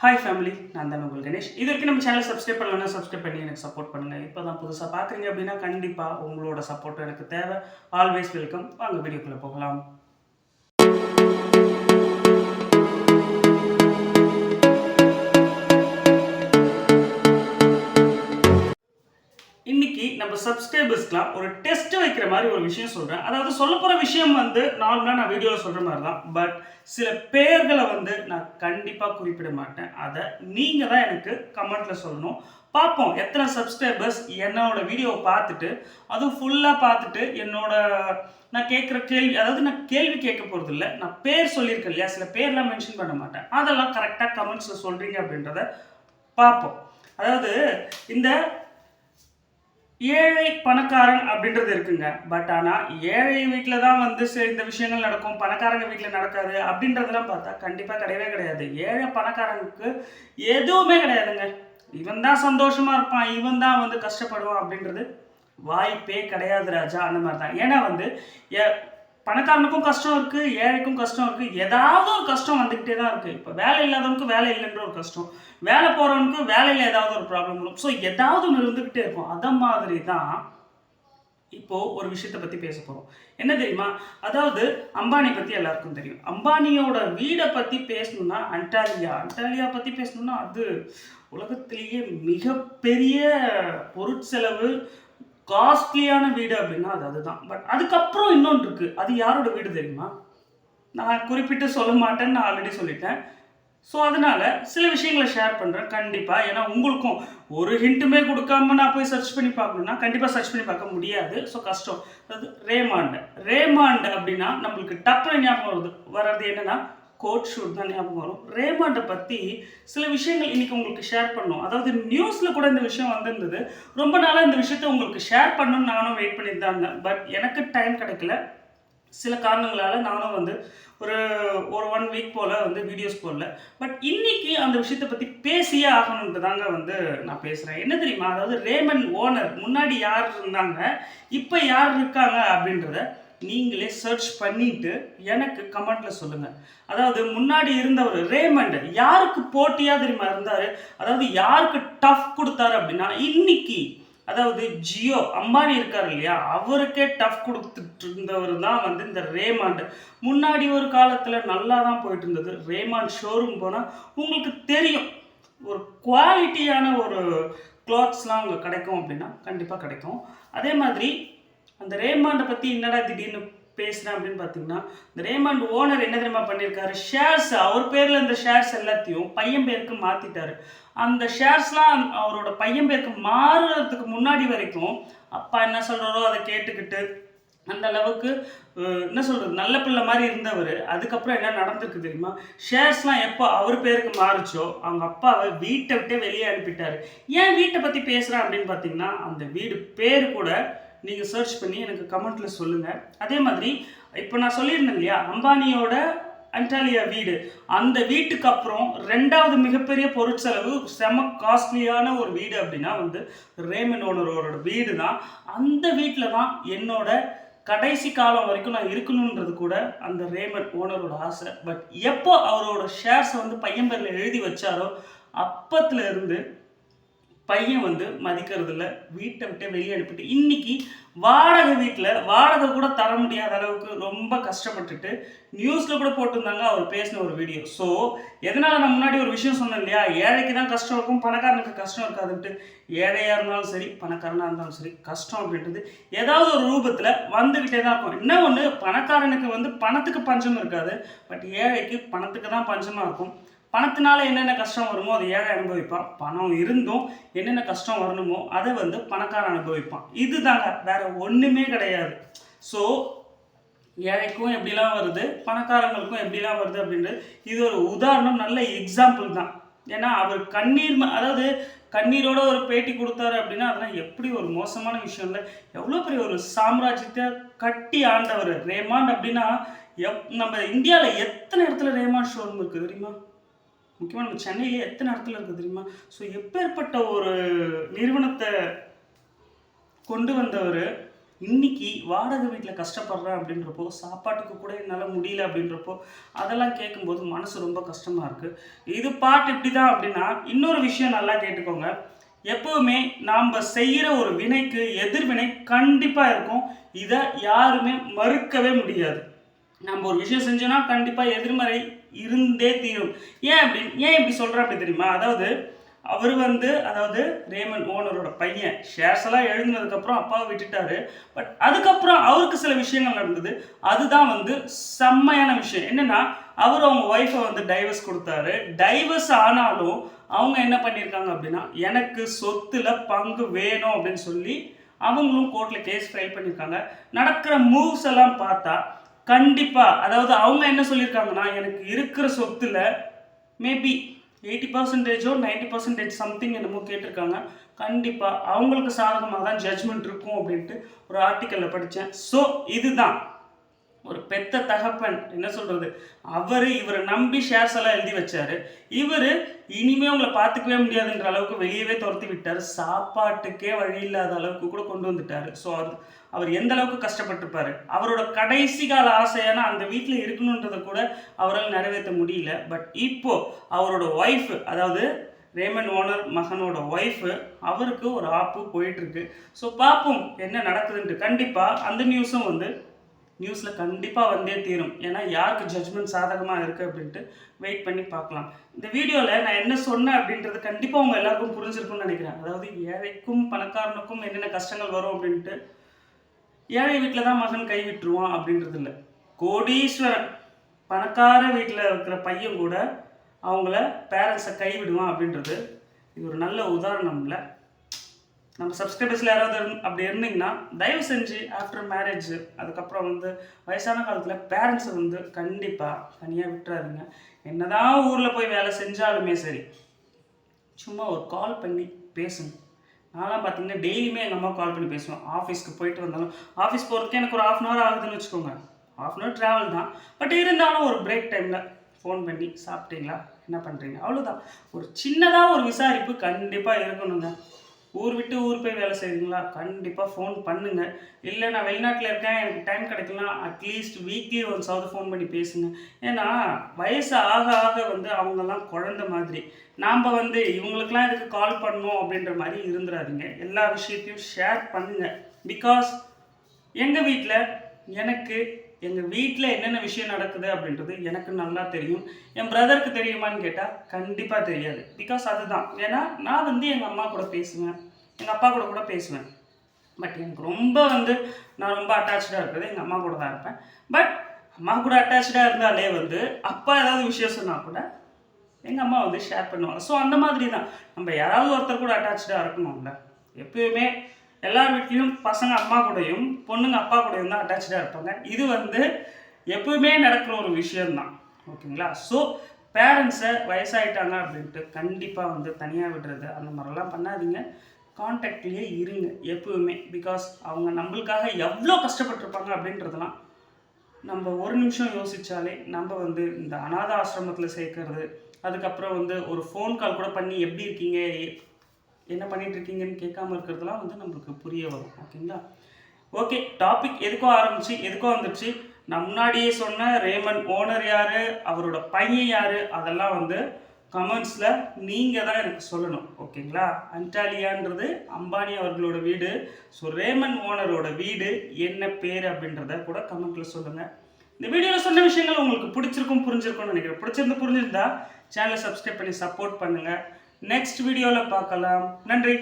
Hi family நான் தான் உங்கள் கணேஷ். இது வரைக்கும் நம்ம சேனல் சப்ஸ்கிரைப் பண்ணலன்னா சப்ஸ்கிரைப் பண்ணி எனக்கு சப்போர்ட் பண்ணுங்கள் இப்போ தான் புதுசாக பார்க்குறீங்க அப்படின்னா கண்டிப்பாக உங்களோட சப்போர்ட் எனக்கு தேவை. ஆல்வேஸ் வெல்கம் வாங்க வீடியோக்குள்ளே போகலாம். இன்னைக்கு சப்ஸ்கிரைபர்ஸ்க்குலாம் ஒரு டெஸ்ட் வைக்கிற மாதிரி ஒரு விஷயம் சொல்கிறேன் அதாவது சொல்ல போகிற விஷயம் வந்து நார்மலாக நான் வீடியோவில் சொல்கிற மாதிரி தான். பட் சில பேர்களை வந்து நான் கண்டிப்பாக குறிப்பிட மாட்டேன். அதை நீங்கள் தான் எனக்கு கமெண்ட்டில் சொல்லணும். பார்ப்போம் எத்தனை சப்ஸ்கிரைபர்ஸ் என்னோட வீடியோவை பார்த்துட்டு அதுவும் ஃபுல்லாக பார்த்துட்டு என்னோட நான் கேட்குற கேள்வி அதாவது நான் கேள்வி கேட்க போகிறது இல்லை. நான் பேர் சொல்லியிருக்கேன் இல்லையா? சில பேர்லாம் மென்ஷன் பண்ண மாட்டேன். அதெல்லாம் கரெக்டாக கமெண்ட்ஸில் சொல்கிறீங்க அப்படின்றத பார்ப்போம். அதாவது இந்த ஏழை பணக்காரன் அப்படின்றது இருக்குங்க. பட் ஆனால் ஏழை வீட்டில் தான் வந்து இந்த விஷயங்கள் நடக்கும் பணக்காரங்க வீட்டில் நடக்காது அப்படின்றதெல்லாம் பார்த்தா கண்டிப்பாக கிடையவே கிடையாது. ஏழை பணக்காரனுக்கு எதுவுமே கிடையாதுங்க. இவன் தான் சந்தோஷமாக இருப்பான் இவன் தான் வந்து கஷ்டப்படுவான் அப்படின்றது வாய்ப்பே கிடையாது ராஜா அந்த மாதிரி தான். ஏன்னா வந்து ஏ- பணக்காரனுக்கும் கஷ்டம் இருக்கு ஏழைக்கும் கஷ்டம் இருக்கு. ஏதாவது ஒரு கஷ்டம் வந்துக்கிட்டே தான் இருக்கு. இப்போ வேலை இல்லாதவனுக்கு வேலை இல்லைன்ற ஒரு கஷ்டம். வேலை போறவனுக்கு வேலையில் ஏதாவது ஒரு ப்ராப்ளம் வரும். ஸோ ஏதாவது ஒன்று இருந்துக்கிட்டே இருக்கும். அத மாதிரி தான் இப்போ ஒரு விஷயத்தை பத்தி பேச போறோம். என்ன தெரியுமா? அதாவது அம்பானி பத்தி எல்லாருக்கும் தெரியும். அம்பானியோட வீடை பத்தி பேசணும்னா அண்டாலியா. அண்டாலியா பத்தி பேசணும்னா அது உலகத்திலேயே மிகப்பெரிய பொருட்செலவு காஸ்ட்லியான வீடு அப்படின்னா அது அதுதான். பட் அதுக்கப்புறம் இன்னொன்று இருக்கு. அது யாரோட வீடு தெரியுமா? நான் குறிப்பிட்டு சொல்ல மாட்டேன்னு நான் ஆல்ரெடி சொல்லிட்டேன். ஸோ அதனால சில விஷயங்களை ஷேர் பண்ணுறேன் கண்டிப்பாக ஏன்னா உங்களுக்கும் ஒரு ஹிண்ட்டுமே கொடுக்காம நான் போய் சர்ச் பண்ணி பார்க்கணும்னா கண்டிப்பாக சர்ச் பண்ணி பார்க்க முடியாது. ஸோ கஷ்டம். அது ரேமாண்ட். ரேமாண்ட் அப்படின்னா நம்மளுக்கு டப்புனு ஞாபகம் வருது. வர்றது என்னன்னா கோட் ஷூட் தான் ஞாபகம் வரும். ரேமாண்டை பற்றி சில விஷயங்கள் இன்றைக்கி உங்களுக்கு ஷேர் பண்ணோம். அதாவது நியூஸில் கூட இந்த விஷயம் வந்திருந்தது. ரொம்ப நாளாக இந்த விஷயத்தை உங்களுக்கு ஷேர் பண்ணணும்னு நானும் வெயிட் பண்ணிட்டு தான் இருந்தேன் பட் எனக்கு டைம் கிடைக்கல. சில காரணங்களால் நானும் வந்து ஒரு ஒரு ஒன் வீக் போல் வந்து வீடியோஸ் போடல. பட் இன்னைக்கு அந்த விஷயத்தை பற்றி பேசியே ஆகணுன்ட்டு தாங்க வந்து நான் பேசுகிறேன் என்ன தெரியுமா? அதாவது ரேமன் ஓனர் முன்னாடி யார் இருந்தாங்க? இப்போ யார் இருக்காங்க அப்படின்றத நீங்களே சர்ச் பண்ணிட்டு எனக்கு கமெண்ட்ல சொல்லுங்க. அதாவது முன்னாடி இருந்தவர் ரேமண்ட் யாருக்கு போட்டியா தெரியுமா இருந்தாரு? அதாவது யாருக்கு டஃப் கொடுத்தாரு அப்படின்னா இன்னைக்கு அதாவது ஜியோ அம்பானி இருக்கார் இல்லையா? அவருக்கே டஃப் கொடுத்துட்டு இருந்தவர் தான் வந்து இந்த ரேமாண்ட். முன்னாடி ஒரு காலத்தில் நல்லா தான் போயிட்டு இருந்தது ரேமாண்ட் ஷோரூம் போனால் உங்களுக்கு தெரியும். ஒரு குவாலிட்டியான ஒரு கிளாத்ஸ்லாம் அங்கே கிடைக்கும் அப்படின்னா கண்டிப்பாக கிடைக்கும். அதே மாதிரி அந்த ரேமாண்டை பற்றி என்னடா திடீர்னு பேசுகிறேன் அப்படின்னு பார்த்தீங்கன்னா இந்த ரேமாண்ட் ஓனர் என்ன தெரியுமா பண்ணியிருக்காரு ஷேர்ஸ் அவர் பேரில் இந்த ஷேர்ஸ் எல்லாத்தையும் பையன் பேருக்கு மாற்றிட்டாரு அந்த ஷேர்ஸ்லாம் அவரோட பையன் பேருக்கு மாறுறதுக்கு முன்னாடி வரைக்கும் அப்பா என்ன சொல்கிறாரோ அதை கேட்டுக்கிட்டு அந்த அளவுக்கு என்ன சொல்கிறது நல்ல பிள்ளை மாதிரி இருந்தவர். அதுக்கப்புறம் என்ன நடந்திருக்கு தெரியுமா? ஷேர்ஸ்லாம் எப்போ அவர் பேருக்கு மாறுச்சோ அவங்க அப்பாவை வீட்டை விட்டே வெளியே அனுப்பிட்டார். ஏன் வீட்டை பற்றி பேசுகிறேன் அப்படின்னு பார்த்தீங்கன்னா அந்த வீடு பேர் கூட நீங்கள் சர்ச் பண்ணி எனக்கு கமெண்ட்டில் சொல்லுங்கள் அதே மாதிரி இப்போ நான் சொல்லியிருந்தேன் இல்லையா அம்பானியோட அண்டாலியா வீடு. அந்த வீட்டுக்கு அப்புறம் ரெண்டாவது மிகப்பெரிய பொருட்செலவு செம காஸ்ட்லியான ஒரு வீடு அப்படின்னா வந்து ரேமன் ஓனரோட வீடு தான் அந்த வீட்டில் தான் என்னோட கடைசி காலம் வரைக்கும் நான் இருக்கணுன்றது கூட அந்த ரேமன் ஓனரோட ஆசை. பட் எப்போ அவரோட ஷேர்ஸை வந்து பையன் பேரில் எழுதி வச்சாரோ அப்பத்துல இருந்து பையன் வந்து மதிக்கிறது இல்லை வீட்டை விட்டு வெளியே அனுப்பிட்டு இன்னைக்கு வாடகை வீட்டில் வாடகை கூட தர முடியாத அளவுக்கு ரொம்ப கஷ்டப்பட்டுட்டு நியூஸில் கூட போட்டிருந்தாங்க அவர் பேசின ஒரு வீடியோ ஸோ எதனால் நான் முன்னாடி ஒரு விஷயம் சொன்னேன் இல்லையா? ஏழைக்கு தான் கஷ்டம் இருக்கும் பணக்காரனுக்கு கஷ்டம் இருக்காதுன்ட்டு. ஏழையாக இருந்தாலும் சரி பணக்காரனாக இருந்தாலும் சரி கஷ்டம் அப்படின்றது ஏதாவது ஒரு ரூபத்தில் வந்துக்கிட்டே தான் இருக்கும். என்ன ஒன்று பணக்காரனுக்கு வந்து பணத்துக்கு பஞ்சம் இருக்காது பட் ஏழைக்கு பணத்துக்கு தான் பஞ்சமாக இருக்கும். பணத்தினால என்னென்ன கஷ்டம் வருமோ அதை ஏழை அனுபவிப்பான். பணம் இருந்தும் என்னென்ன கஷ்டம் வரணுமோ அதை வந்து பணக்காரன் அனுபவிப்பான். இதுதாங்க வேற ஒன்றுமே கிடையாது. ஸோ ஏழைக்கும் எப்படிலாம் வருது பணக்காரங்களுக்கும் எப்படிலாம் வருது அப்படின்றது இது ஒரு உதாரணம் நல்ல எக்ஸாம்பிள் தான். ஏன்னா அவர் கண்ணீர் அதாவது கண்ணீரோட ஒரு பேட்டி கொடுத்தாரு அப்படின்னா அதெல்லாம் எப்படி ஒரு மோசமான விஷயம் இல்லை. எவ்வளோ பெரிய ஒரு சாம்ராஜ்யத்தை கட்டி ஆண்டவர். ரேமாண்ட் அப்படின்னா எப் நம்ம இந்தியாவில் எத்தனை இடத்துல ரேமாண்ட் ஷோரூம் இருக்குது தெரியுமா? முக்கியமாக நம்ம சென்னையிலே எத்தனை இடத்துல இருக்குது தெரியுமா? ஸோ எப்பேற்பட்ட ஒரு நிறுவனத்தை கொண்டு வந்தவர் இன்னைக்கு வாடகை வீட்டில் கஷ்டப்படுறேன் அப்படின்றப்போ சாப்பாட்டுக்கு கூட என்னால் முடியல அப்படின்றப்போ அதெல்லாம் கேட்கும்போது மனசு ரொம்ப கஷ்டமாக இருக்குது இது பாட்டு இப்படி தான் அப்படின்னா இன்னொரு விஷயம் நல்லா கேட்டுக்கோங்க. எப்போவுமே நாம் செய்கிற ஒரு வினைக்கு எதிர்வினை கண்டிப்பாக இருக்கும். இதை யாருமே மறுக்கவே முடியாது. நம்ம ஒரு விஷயம் செஞ்சோன்னா கண்டிப்பாக எதிர்மறை இருந்தே தீரும். ஏன் அப்படி ஏன் இப்படி சொல்கிறா அப்படி தெரியுமா? அதாவது அவர் வந்து அதாவது ரேமன் ஓனரோட பையன் ஷேர்ஸ் எல்லாம் எழுதுனதுக்கப்புறம் அப்பாவை விட்டுட்டாரு. பட் அதுக்கப்புறம் அவருக்கு சில விஷயங்கள் நடந்தது. அதுதான் வந்து செம்மையான விஷயம். என்னன்னா அவர் அவங்க ஒய்ஃபை வந்து டைவர்ஸ் கொடுத்தாரு. டைவர்ஸ் ஆனாலும் அவங்க என்ன பண்ணியிருக்காங்க அப்படின்னா எனக்கு சொத்தில் பங்கு வேணும் அப்படின்னு சொல்லி அவங்களும் கோர்ட்டில் கேஸ் ஃபைல் பண்ணியிருக்காங்க. நடக்கிற மூவ்ஸ் எல்லாம் பார்த்தா கண்டிப்பாக அதாவது அவங்க என்ன சொல்லியிருக்காங்கன்னா எனக்கு இருக்கிற சொத்துல மேபி எயிட்டி பர்சன்டேஜோ நைன்டி பர்சன்டேஜ் சம்திங் என்னமோ கேட்டிருக்காங்க. கண்டிப்பாக அவங்களுக்கு சாதகமாக தான் ஜட்ஜ்மெண்ட் இருக்கும் அப்படின்ட்டு ஒரு ஆர்டிக்கலில் படித்தேன் ஸோ இதுதான். ஒரு பெத்த தகப்பன் என்ன சொல்கிறது அவர் இவரை நம்பி ஷேர்ஸ் எல்லாம் எழுதி வச்சார். இவர் இனிமே உங்களை பார்த்துக்கவே முடியாதுன்ற அளவுக்கு வெளியவே துரத்தி விட்டார். சாப்பாட்டுக்கே வழி இல்லாத அளவுக்கு கூட கொண்டு வந்துட்டார். ஸோ அது அவர் எந்த அளவுக்கு கஷ்டப்பட்டிருப்பாரு? அவரோட கடைசி கால ஆசையான அந்த வீட்டில் இருக்கணுன்றதை கூட அவரால் நிறைவேற்ற முடியல. பட் இப்போ அவரோட ஒய்ஃப் அதாவது ரேமன் ஓனர் மகனோட ஒய்ஃபு அவருக்கு ஒரு ஆப்பு போயிட்டுருக்கு ஸோ பார்ப்போம் என்ன நடக்குதுன்ட்டு. கண்டிப்பாக அந்த நியூஸும் வந்து நியூஸில் கண்டிப்பாக வந்தே தீரும். ஏன்னா யாருக்கு ஜட்ஜ்மெண்ட் சாதகமாக இருக்குது அப்படின்ட்டு வெயிட் பண்ணி பார்க்கலாம். இந்த வீடியோவில் நான் என்ன சொன்னேன் அப்படின்றது கண்டிப்பாக உங்கள் எல்லாருக்கும் புரிஞ்சிருக்கும்னு நினைக்கிறேன். அதாவது ஏழைக்கும் பணக்காரனுக்கும் என்னென்ன கஷ்டங்கள் வரும் அப்படின்ட்டு ஏழை வீட்டில் தான் மகன் கை விட்டுருவான் அப்படின்றது இல்லை. கோடீஸ்வரன் பணக்கார வீட்டில் இருக்கிற பையன் கூட அவங்கள பேரண்ட்ஸை கைவிடுவான் அப்படின்றது இது ஒரு நல்ல உதாரணம் இல்லை நம்ம சப்ஸ்கிரைபர்ஸில் யாராவது இருந் அப்படி இருந்தீங்கன்னா தயவு செஞ்சு ஆஃப்டர் மேரேஜ் அதுக்கப்புறம் வந்து வயசான காலத்தில் பேரண்ட்ஸை வந்து கண்டிப்பாக தனியாக விட்டுறாருங்க என்னதான் ஊரில் போய் வேலை செஞ்சாலுமே சரி சும்மா ஒரு கால் பண்ணி பேசுங்க. நான்லாம் பார்த்தீங்கன்னா டெய்லியுமே எங்கள் அம்மா கால் பண்ணி பேசுவேன். ஆஃபீஸ்க்கு போயிட்டு வந்தாலும் ஆஃபீஸ் போகிறதுக்கு எனக்கு ஒரு ஆஃப் அன் ஹவர் ஆகுதுன்னு வச்சுக்கோங்க. ஆஃப் அன் ஹவர் ட்ராவல் தான். பட் இருந்தாலும் ஒரு பிரேக் டைமில் ஃபோன் பண்ணி சாப்பிட்டீங்களா? என்ன பண்ணுறீங்க அவ்வளோதான் ஒரு சின்னதாக ஒரு விசாரிப்பு கண்டிப்பாக இருக்கணுங்க. ஊர் விட்டு ஊர் போய் வேலை செய்கிறீங்களா கண்டிப்பாக ஃபோன் பண்ணுங்க. இல்லை நான் வெளிநாட்டில் இருக்கேன் எனக்கு டைம் கிடைக்கலாம் அட்லீஸ்ட் வீக்லி ஒன்ஸாவது ஃபோன் பண்ணி பேசுங்க. ஏன்னா வயசு ஆக ஆக வந்து அவங்கெல்லாம் குழந்த மாதிரி. நாம் வந்து இவங்களுக்கெல்லாம் இதுக்கு கால் பண்ணணும் அப்படின்ற மாதிரி இருந்துடாதீங்க எல்லா விஷயத்தையும் ஷேர் பண்ணுங்க. பிகாஸ் எங்கள் வீட்டில் எனக்கு எங்கள் வீட்டில் என்னென்ன விஷயம் நடக்குது அப்படின்றது எனக்கு நல்லா தெரியும். என் பிரதருக்கு தெரியுமான்னு கேட்டால் கண்டிப்பாக தெரியாது. பிகாஸ் அதுதான். ஏன்னா நான் வந்து எங்கள் அம்மா கூட பேசுவேன். எங்கள் அப்பா கூட கூட பேசுவேன். பட் எனக்கு ரொம்ப வந்து நான் ரொம்ப அட்டாச்சாக இருக்கிறது எங்கள் அம்மா கூட தான் இருப்பேன். பட் அம்மா கூட அட்டாச்சாக இருந்தாலே வந்து அப்பா ஏதாவது விஷயம் சொன்னால் கூட எங்கள் அம்மா வந்து ஷேர் பண்ணுவாங்க. ஸோ அந்த மாதிரி தான் நம்ம யாராவது ஒருத்தர் கூட அட்டாச்சாக இருக்கணும்ல. எப்பயுமே எல்லார் வீட்லேயும் பசங்க அம்மா கூடயும் பொண்ணுங்க அப்பா கூடயும் தான் அட்டாச்சாக இருப்பாங்க. இது வந்து எப்பவுமே நடக்கிற ஒரு விஷயம்தான். ஓகேங்களா? ஸோ பேரண்ட்ஸை வயசாயிட்டாங்க அப்படின்ட்டு கண்டிப்பாக வந்து தனியாக விடுறது அந்த மாதிரிலாம் பண்ணாதீங்க. காண்டாக்ட்லேயே இருங்க எப்பவுமே. பிகாஸ் அவங்க நம்மளுக்காக எவ்வளோ கஷ்டப்பட்டிருப்பாங்க அப்படின்றதெல்லாம் நம்ம ஒரு நிமிஷம் யோசித்தாலே நம்ம வந்து இந்த அனாத ஆசிரமத்தில் சேர்க்கறது அதுக்கப்புறம் வந்து ஒரு ஃபோன் கால் கூட பண்ணி எப்படி இருக்கீங்க என்ன பண்ணிட்டு இருக்கீங்கன்னு கேட்காம இருக்கிறதுலாம் வந்து நம்மளுக்கு புரிய வரும். ஓகேங்களா? ஓகே டாபிக் எதுக்கோ ஆரம்பிச்சு எதுக்கோ வந்துடுச்சு நான் முன்னாடியே சொன்ன ரேமன் ஓனர் யாரு அவரோட பையன் யாரு அதெல்லாம் வந்து கமெண்ட்ஸில் நீங்கள் தான் எனக்கு சொல்லணும். ஓகேங்களா? அன்டாலியான்றது அம்பானி அவர்களோட வீடு. ஸோ ரேமன் ஓனரோட வீடு. என்ன பேர் அப்படின்றத கூட கமெண்ட்டில் சொல்லுங்கள் இந்த வீடியோவில் சொன்ன விஷயங்கள் உங்களுக்கு பிடிச்சிருக்கும் புரிஞ்சிருக்கும்னு நினைக்கிறேன். பிடிச்சிருந்து புரிஞ்சிருந்தா சேனலை சப்ஸ்கிரைப் பண்ணி சப்போர்ட் பண்ணுங்கள் நெக்ஸ்ட் வீடியோவில் பார்க்கலாம். நன்றி.